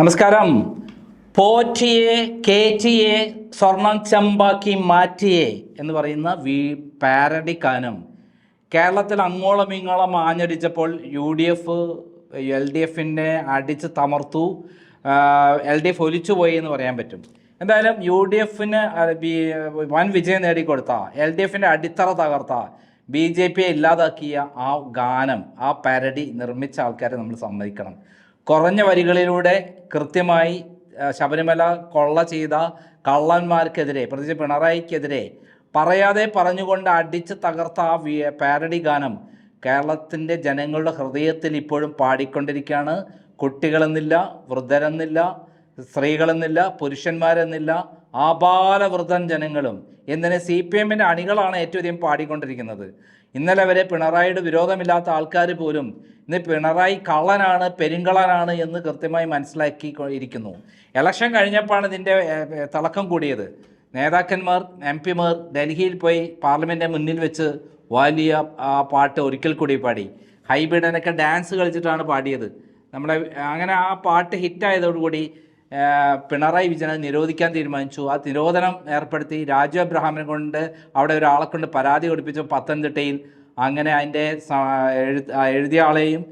നമസ്കാരം. പോറ്റിയെ കേറ്റിയെ സ്വർണം ചമ്പാക്കി മാറ്റിയെ എന്ന് പറയുന്ന വി പാരഡി ഗാനം. കേരളത്തിൽ അങ്ങോളം ഇങ്ങോളം ആഞ്ഞടിച്ചപ്പോൾ U D F L D എഫിനെ അടിച്ച് തമർത്തു. എൽ ഡി എഫ് ഒലിച്ചു പോയി എന്ന് പറയാൻ പറ്റും. എന്തായാലും യു ഡി എഫിന് വൻ വിജയം നേടിക്കൊടുത്ത എൽ ഡി എഫിന്റെ അടിത്തറ തകർത്ത ബി ജെ പിയെ ഇല്ലാതാക്കിയ ആ ഗാനം ആ പാരഡി നിർമ്മിച്ച ആൾക്കാരെ നമ്മൾ സമ്മതിക്കണം. കുറഞ്ഞ വരികളിലൂടെ കൃത്യമായി ശബരിമല കൊള്ള ചെയ്ത കള്ളന്മാർക്കെതിരെ പ്രത്യേകിച്ച് പിണറായിക്കെതിരെ പറയാതെ പറഞ്ഞുകൊണ്ട് അടിച്ച് തകർത്ത ആ പാരഡി ഗാനം കേരളത്തിന്റെ ജനങ്ങളുടെ ഹൃദയത്തിൽ ഇപ്പോഴും പാടിക്കൊണ്ടിരിക്കുകയാണ്. കുട്ടികളെന്നില്ല വൃദ്ധരെന്നില്ല സ്ത്രീകളെന്നില്ല പുരുഷന്മാരെന്നില്ല ആപാലവൃദ്ധൻ ജനങ്ങളും. എന്തിന്? സി പി എമ്മിന്റെ അണികളാണ് ഏറ്റവും അധികം പാടിക്കൊണ്ടിരിക്കുന്നത്. ഇന്നലെ വരെ പിണറായിയുടെ വിരോധമില്ലാത്ത ആൾക്കാർ പോലും ഇന്ന് പിണറായി കള്ളനാണ് പെരുങ്കളനാണ് എന്ന് കൃത്യമായി മനസ്സിലാക്കി ഇരിക്കുന്നു ഇലക്ഷൻ കഴിഞ്ഞപ്പോഴാണ് ഇതിന്റെ തിളക്കം കൂടിയത്. നേതാക്കന്മാർ എം പിമാർ ഡൽഹിയിൽ പോയി പാർലമെന്റിന്റെ മുന്നിൽ വെച്ച് വലിയ ആ പാട്ട് ഒരിക്കൽ കൂടി പാടി. ഹൈബ്രിഡനൊക്കെ ഡാൻസ് കളിച്ചിട്ടാണ് പാടിയത്. നമ്മളെ അങ്ങനെ ആ പാട്ട് ഹിറ്റായതോടുകൂടി പിണറായി വിജയനെ നിരോധിക്കാൻ തീരുമാനിച്ചു. ആ നിരോധനം ഏർപ്പെടുത്തി രാജു അബ്രഹാമിനെ കൊണ്ട് അവിടെ ഒരാളെ കൊണ്ട് പരാതി കൊടുപ്പിച്ചു പത്തനംതിട്ടയിൽ. അങ്ങനെ അതിന്റെ എഴുതിയ ആളെയും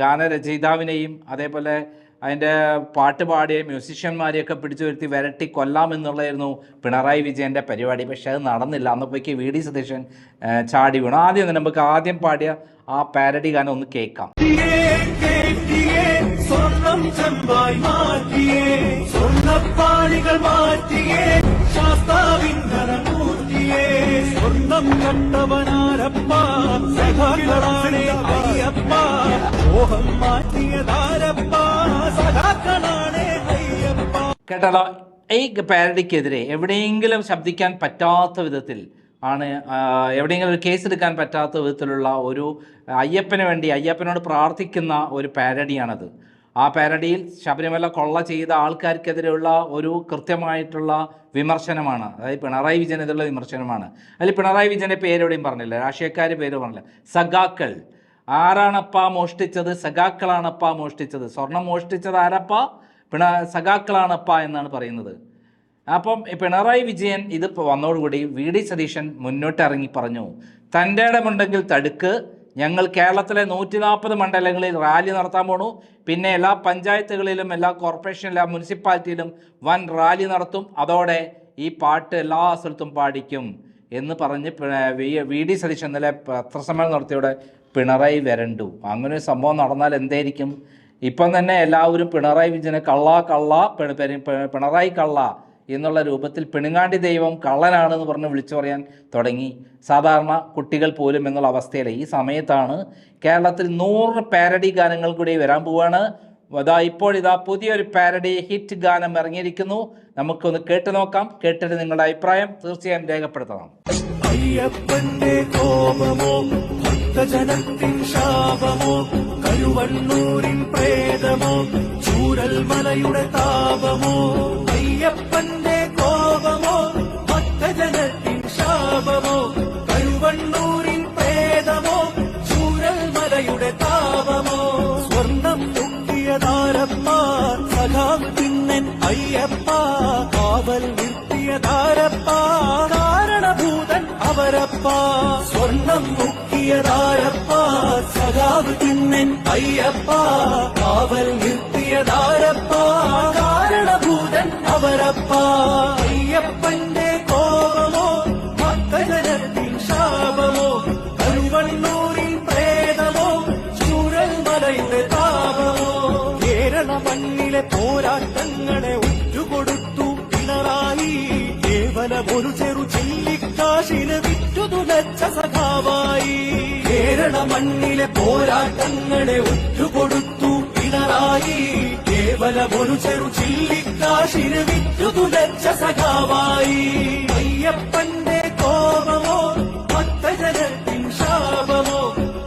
ഗാനരചയിതാവിനെയും അതേപോലെ അതിന്റെ പാട്ട് പാടിയ മ്യൂസിഷ്യന്മാരെയൊക്കെ പിടിച്ചു വരുത്തി വരട്ടി കൊല്ലാമെന്നുള്ളതായിരുന്നു പിണറായി വിജയന്റെ പരിപാടി. പക്ഷേ അത് നടന്നില്ല. അന്നപ്പോഴേക്ക് വി ഡി സതീശൻ ചാടി വീണു. ആദ്യം തന്നെ നമുക്ക് ആദ്യം പാടിയ ആ പാരഡി ഗാനം ഒന്ന് കേൾക്കാം. സ്വർണം ചെമ്പായി മാറ്റിയേ. സ്വർണപ്പാളികൾ മാറ്റിയേ. ശാസ്താവിന്ദനമൂർത്തിയേ സ്വർണം കണ്ടവനാരപ്പ സഖാക്കളാണേ അയ്യപ്പ. മോഹം മാറ്റിയതാരപ്പ സഖാക്കളാണേ അയ്യപ്പ. കേട്ടാലോ ഈ പാരഡിക്കെതിരെ എവിടെയെങ്കിലും ശബ്ദിക്കാൻ പറ്റാത്ത വിധത്തിൽ ആണ് എവിടെയെങ്കിലും ഒരു കേസ് എടുക്കാൻ പറ്റാത്ത വിധത്തിലുള്ള ഒരു അയ്യപ്പന് വേണ്ടി അയ്യപ്പനോട് പ്രാർത്ഥിക്കുന്ന ഒരു പാരഡിയാണത്. ആ പാരഡിയിൽ ശബരിമല കൊള്ള ചെയ്ത ആൾക്കാർക്കെതിരെയുള്ള ഒരു കൃത്യമായിട്ടുള്ള വിമർശനമാണ്. അതായത് പിണറായി വിജയനെതിരുള്ള വിമർശനമാണ്. അതിൽ പിണറായി വിജയന്റെ പേരെവിടെയും പറഞ്ഞില്ല. രാഷ്ട്രീയക്കാർ പേര് പറഞ്ഞില്ല. സഖാക്കൾ. ആരാണപ്പ മോഷ്ടിച്ചത്? സഖാക്കളാണപ്പ മോഷ്ടിച്ചത്? സ്വർണം മോഷ്ടിച്ചത് ആരപ്പ? പിണ സഖാക്കളാണപ്പ എന്നാണ് പറയുന്നത്. അപ്പം പിണറായി വിജയൻ ഇത് വന്നതോടുകൂടി വി. ഡി. സതീശൻ മുന്നോട്ടിറങ്ങി പറഞ്ഞു തന്റെ ഇടമുണ്ടെങ്കിൽ തടുക്ക് ഞങ്ങൾ കേരളത്തിലെ നൂറ്റി നാൽപ്പത് മണ്ഡലങ്ങളിൽ റാലി നടത്താൻ പോണു. പിന്നെ എല്ലാ പഞ്ചായത്തുകളിലും എല്ലാ കോർപ്പറേഷനും എല്ലാ മുനിസിപ്പാലിറ്റിയിലും വൻ റാലി നടത്തും. അതോടെ ഈ പാട്ട് എല്ലാ സ്ഥലത്തും പാടിക്കും എന്ന് പറഞ്ഞ് വി- ഡി സതീശൻ ഇന്നലെ പത്രസമ്മേളനം നടത്തിയോടെ പിണറായി വരണ്ടു. അങ്ങനെ ഒരു സംഭവം നടന്നാൽ എന്തായിരിക്കും? ഇപ്പം തന്നെ എല്ലാവരും പിണറായി വിജയനെ കള്ള കള്ള പിണറായി കള്ള എന്നുള്ള രൂപത്തിൽ പെണുങ്ങാണ്ടി ദൈവം കള്ളനാണെന്ന് പറഞ്ഞ് വിളിച്ചു പറയാൻ തുടങ്ങി. സാധാരണ കുട്ടികൾ പോലും എന്നുള്ള അവസ്ഥയിൽ ഈ സമയത്താണ് കേരളത്തിൽ നൂറ് പാരഡി ഗാനങ്ങൾ കൂടി വരാൻ പോവുകയാണ് അതാ ഇപ്പോൾ ഇതാ പുതിയൊരു പാരഡി ഹിറ്റ് ഗാനം ഇറങ്ങിയിരിക്കുന്നു. നമുക്കൊന്ന് കേട്ടു നോക്കാം. കേട്ടിട്ട് നിങ്ങളുടെ അഭിപ്രായം തീർച്ചയായും രേഖപ്പെടുത്തണം. അയ്യപ്പന്റെ കോപമോ ഭക്തജനത്തിൻ ശാപമോ കരുവണ്ണൂരിൻ പ്രേതമോ ചൂരൽ മലയുടെ താപമോ? അയ്യപ്പന്റെ കോപമോ ഭക്തജനത്തിൻ ശാപമോ കരുവണ്ണൂരിൻ പ്രേതമോ ചൂരൽ മലയുടെ താപമോ സ്വർണം മുക്കിയതാരപ്പ സഖാവ് പിന്നൻ അയ്യപ്പ കാവൽ നിർത്തിയതാരപ്പ കാരണഭൂതൻ അവരപ്പ സ്വർണം മുക്കിയതാരപ്പ സഖാവ് പിന്നൻ അയ്യപ്പ കാവൽ നിർത്തിയതാരപ്പ കാരണഭൂതൻ അവരപ്പ അയ്യപ്പന്റെ കോപമോ ഭക്തജനത്തിൻ ശാപമോ കരുവണ്ണൂരിൻ പ്രേതമോ ചൂരൽ മലയുടെ താപമോ. കേരള മണ്ണിലെ പോരാട്ടങ്ങളെ ഉറ്റുകൊടുത്തു പിണറായി. കേവലം ഒരു ചെറു ചെല്ലിക്കാശിന് വിറ്റുതുലച്ച സഖാവായി. കേരള മണ്ണിലെ പോരാട്ടങ്ങളെ ഉറ്റുകൊടുത്തു പിണറായി. കേവലം ഒരു ചെറു ചില്ലിക്കാശിന് വിറ്റുതുലച്ച സഖാവായി. അയ്യപ്പന്റെ കോപമോ ഭക്തജനത്തിൻ ശാപമോ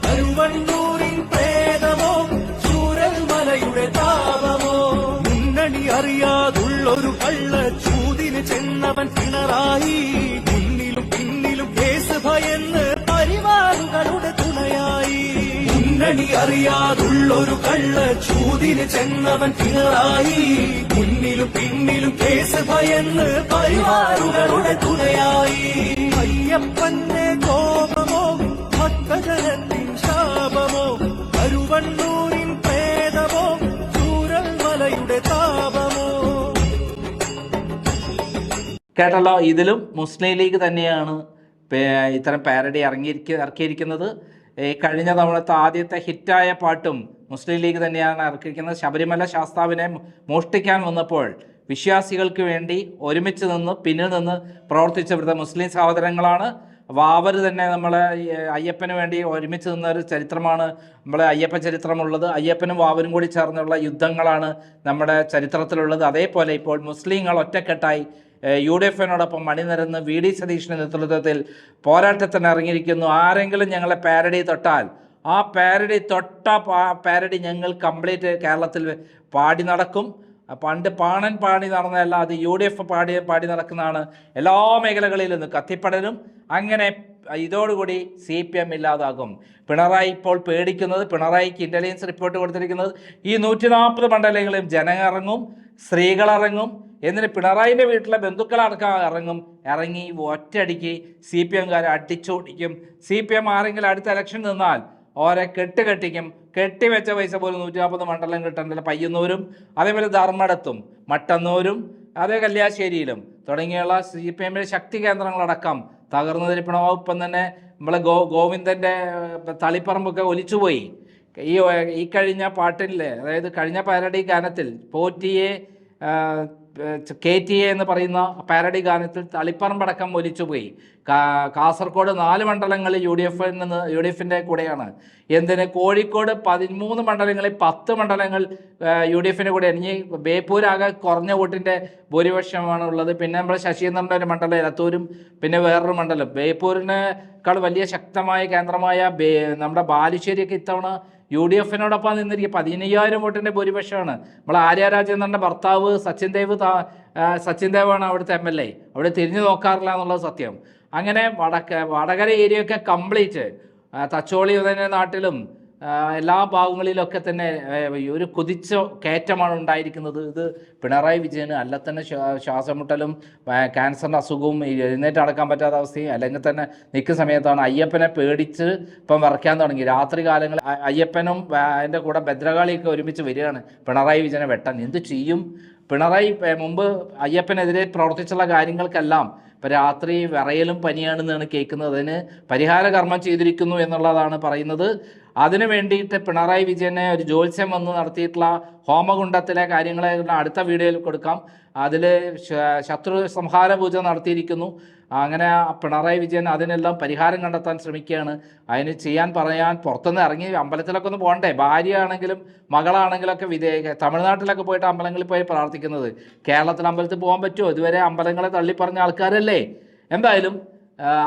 കരുവണ്ണൂരിൻ പ്രേതമോ ചൂരൽ മലയുടെ താപമോ. മുന്നണി അറിയാതുള്ളൊരു കള്ള ചൂതിന് ചെന്നവൻ പിണറായി. മുന്നണി അറിയാതുള്ളൊരു കള്ള ചൂതിന് ചെന്നവൻ പിണറായി. മുന്നിലും പിന്നിലും കേസ് ഭയന്ന് പരിവാറുകളുടെ തുണയായി അയ്യപ്പന്റെ കോപമോ ഭക്തജനത്തിൻ ശാപമോ കരുവണ്ണൂരിൻ പ്രേതമോ ചൂരൽ മലയുടെ താപമോ? കേട്ടല്ലോ ഇതിലും മുസ്ലിം ലീഗ് തന്നെയാണ് ഇത്തരം പാരഡി ഇറങ്ങിയിരിക്ക ഇറക്കിയിരിക്കുന്നത്. ഈ കഴിഞ്ഞ തവണത്തെ ആദ്യത്തെ ഹിറ്റായ പാട്ടും മുസ്ലിം ലീഗ് തന്നെയാണ് ഇറക്കിയിരിക്കുന്നത്. ശബരിമല ശാസ്താവിനെ മോഷ്ടിക്കാൻ വന്നപ്പോൾ വിശ്വാസികൾക്ക് വേണ്ടി ഒരുമിച്ച് നിന്ന് പിന്നിൽ നിന്ന് പ്രവർത്തിച്ച ഇവിടുത്തെ മുസ്ലിം സഹോദരങ്ങളാണ്. അവർ തന്നെ നമ്മളെ അയ്യപ്പന് വേണ്ടി ഒരുമിച്ച് നിന്ന ഒരു ചരിത്രമാണ് നമ്മളെ അയ്യപ്പ ചരിത്രമുള്ളത്. അയ്യപ്പനും വാവരും കൂടി ചേർന്നുള്ള യുദ്ധങ്ങളാണ് നമ്മുടെ ചരിത്രത്തിലുള്ളത്. അതേപോലെ ഇപ്പോൾ മുസ്ലിങ്ങൾ ഒറ്റക്കെട്ടായി യു ഡി എഫിനോടൊപ്പം മണിനിരന്ന് വി ഡി സതീഷിന്റെ നേതൃത്വത്തിൽ പോരാട്ടത്തിന് ഇറങ്ങിയിരിക്കുന്നു. ആരെങ്കിലും ഞങ്ങളെ പാരഡി തൊട്ടാൽ ആ പാരഡി തൊട്ട പാരഡി ഞങ്ങൾ കംപ്ലീറ്റ് കേരളത്തിൽ പാടി നടക്കും. പണ്ട് പാണൻ പാടി നടന്നതല്ല അത് യു ഡി എഫ് പാടി പാടി നടക്കുന്നതാണ്. എല്ലാ മേഖലകളിലും നിന്ന് കത്തിപ്പടരും. അങ്ങനെ ഇതോടുകൂടി സി പി എം ഇല്ലാതാകും. പിണറായി ഇപ്പോൾ പേടിക്കുന്നത് പിണറായിക്ക് ഇന്റലിജൻസ് റിപ്പോർട്ട് കൊടുത്തിരിക്കുന്നത് ഈ നൂറ്റി നാൽപ്പത് മണ്ഡലങ്ങളിലും ജനങ്ങൾ ഇറങ്ങും സ്ത്രീകൾ ഇറങ്ങും. എന്നിട്ട് പിണറായിന്റെ വീട്ടിലെ ബന്ധുക്കളടക്കം ഇറങ്ങും. ഇറങ്ങി ഒറ്റയടിക്ക് സി പി എംകാർ അടിച്ചോടിക്കും സി പി എം ആരെങ്കിലും അടുത്ത ഇലക്ഷൻ നിന്നാൽ ഓരെ കെട്ട് കെട്ടിക്കും. കെട്ടിവെച്ച പൈസ പോലും നൂറ്റി നാൽപ്പത് മണ്ഡലം കിട്ടേണ്ടത് പയ്യന്നൂരും അതേപോലെ ധർമ്മടത്തും മട്ടന്നൂരും അതേ കല്യാശ്ശേരിയിലും തുടങ്ങിയുള്ള സി പി എമ്മിന്റെ ശക്തി കേന്ദ്രങ്ങളടക്കം തകർന്നതിരിപ്പണ ഇപ്പം തന്നെ നമ്മളെ ഗോ ഗോവിന്ദന്റെ തളിപ്പറമ്പൊക്കെ ഒലിച്ചുപോയി. ഈ ഈ കഴിഞ്ഞ പാട്ടിലെ അതായത് കഴിഞ്ഞ പാരഡി ഗാനത്തിൽ പോറ്റിയെ കെ ടി എ എന്ന് പറയുന്ന പാരഡി ഗാനത്തിൽ തളിപ്പറമ്പടക്കം ഒലിച്ചുപോയി കാസർഗോഡ് നാല് മണ്ഡലങ്ങൾ യു ഡി എഫിൽ നിന്ന് യു ഡി എഫിന്റെ കൂടെയാണ്. എന്തിന്? കോഴിക്കോട് പതിമൂന്ന് മണ്ഡലങ്ങളിൽ പത്ത് മണ്ഡലങ്ങൾ യു ഡി എഫിന്റെ കൂടെ. ഇനി ബേപ്പൂരാകെ കുറഞ്ഞ വോട്ടിന്റെ ഭൂരിപക്ഷമാണ് ഉള്ളത് പിന്നെ നമ്മുടെ ശശീന്ദ്രന്റെ ഒരു മണ്ഡലം എലത്തൂരും പിന്നെ വേറൊരു മണ്ഡലം. ബേപ്പൂരിനേക്കാൾ വലിയ ശക്തമായ കേന്ദ്രമായ നമ്മുടെ ബാലുശ്ശേരിയൊക്കെ ഇത്തവണ യു ഡി എഫിനോടൊപ്പം നിന്നിരിക്കുക പതിനയ്യായിരം വോട്ടിന്റെ ഭൂരിപക്ഷമാണ്. നമ്മൾ ആര്യ രാജേന്ദ്രന്റെ ഭർത്താവ് സച്ചിൻ ദേവ് സച്ചിൻ ദേവാണ് അവിടുത്തെ എം എൽ എ. അവിടെ തിരിഞ്ഞു നോക്കാറില്ല എന്നുള്ളത് സത്യം. അങ്ങനെ വടക്ക് വടകര ഏരിയയൊക്കെ കംപ്ലീറ്റ് തച്ചോളി തന്നെ നാട്ടിലും എല്ലാ ഭാഗങ്ങളിലൊക്കെ തന്നെ ഒരു കുതിച്ച കയറ്റമാണ് ഉണ്ടായിരിക്കുന്നത്. ഇത് പിണറായി വിജയന് അല്ല തന്നെ ശ്വാ- ശ്വാസമുട്ടലും ക്യാൻസറിന്റെ അസുഖവും എഴുന്നേറ്റ് അടക്കാൻ പറ്റാത്ത അവസ്ഥയും അല്ലെങ്കിൽ തന്നെ നിൽക്കുന്ന സമയത്താണ് അയ്യപ്പനെ പേടിച്ച് ഇപ്പം വറക്കാൻ തുടങ്ങി. രാത്രി കാലങ്ങളിൽ അയ്യപ്പനും അതിന്റെ കൂടെ ഭദ്രകാളിയൊക്കെ ഒരുമിച്ച് വരികയാണ് പിണറായി വിജയനെ വെട്ടാൻ. എന്ത് ചെയ്യും? പിണറായി മുമ്പ് അയ്യപ്പനെതിരെ പ്രവർത്തിച്ചുള്ള കാര്യങ്ങൾക്കെല്ലാം ഇപ്പം രാത്രി വിറയലും പനിയാണെന്നാണ് കേൾക്കുന്നത്. അതിന് പരിഹാര കർമ്മം ചെയ്തിരിക്കുന്നു എന്നുള്ളതാണ് പറയുന്നത്. അതിനു വേണ്ടിയിട്ട് പിണറായി വിജയനെ ഒരു ജോത്സ്യം വന്ന് നടത്തിയിട്ടുള്ള ഹോമകുണ്ടത്തിലെ കാര്യങ്ങളെ അടുത്ത വീഡിയോയിൽ കൊടുക്കാം. അതിൽ ശത്രു സംഹാര പൂജ നടത്തിയിരിക്കുന്നു. അങ്ങനെ പിണറായി വിജയൻ അതിനെല്ലാം പരിഹാരം കണ്ടെത്താൻ ശ്രമിക്കുകയാണ്. അതിന് ചെയ്യാൻ പറയാൻ പുറത്തുനിന്ന് ഇറങ്ങി അമ്പലത്തിലൊക്കെ ഒന്ന് പോകണ്ടേ? ഭാര്യയാണെങ്കിലും മകളാണെങ്കിലൊക്കെ വിദേ തമിഴ്നാട്ടിലൊക്കെ പോയിട്ട് അമ്പലങ്ങളിൽ പോയി പ്രാർത്ഥിക്കുന്നത്. കേരളത്തിൽ അമ്പലത്തിൽ പോകാൻ പറ്റുമോ? ഇതുവരെ അമ്പലങ്ങളെ തള്ളിപ്പറഞ്ഞ ആൾക്കാരല്ലേ? എന്തായാലും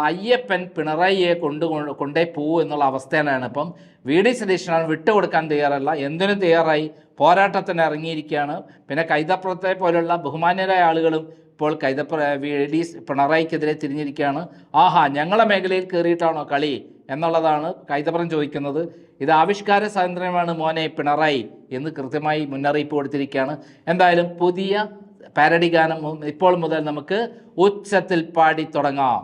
അയ്യപ്പൻ പിണറായിയെ കൊണ്ട് കൊണ്ടേ പോകൂ എന്നുള്ള അവസ്ഥയിലാണ് ഇപ്പം വി. ഡി. സതീശനാണ് വിട്ടുകൊടുക്കാൻ തയ്യാറല്ല. എന്തിനും തയ്യാറായി പോരാട്ടത്തിന് ഇറങ്ങിയിരിക്കുകയാണ്. പിന്നെ കൈതപ്പുറത്തെ പോലുള്ള ബഹുമാന്യരായ ആളുകളും ഇപ്പോൾ കൈതപ്ര വി ഡി പിണറായിക്കെതിരെ തിരിഞ്ഞിരിക്കുകയാണ്. ആഹാ ഞങ്ങളെ മേഖലയിൽ കയറിയിട്ടാണോ കളി? എന്നുള്ളതാണ് കൈതപ്പുറം ചോദിക്കുന്നത്. ഇത് ആവിഷ്കാര സ്വാതന്ത്ര്യമാണ് മോനെ പിണറായി എന്ന് കൃത്യമായി മുന്നറിയിപ്പ് കൊടുത്തിരിക്കുകയാണ്. എന്തായാലും പുതിയ പാരഡി ഗാനം ഇപ്പോൾ മുതൽ നമുക്ക് ഉച്ചത്തിൽ പാടി തുടങ്ങാം.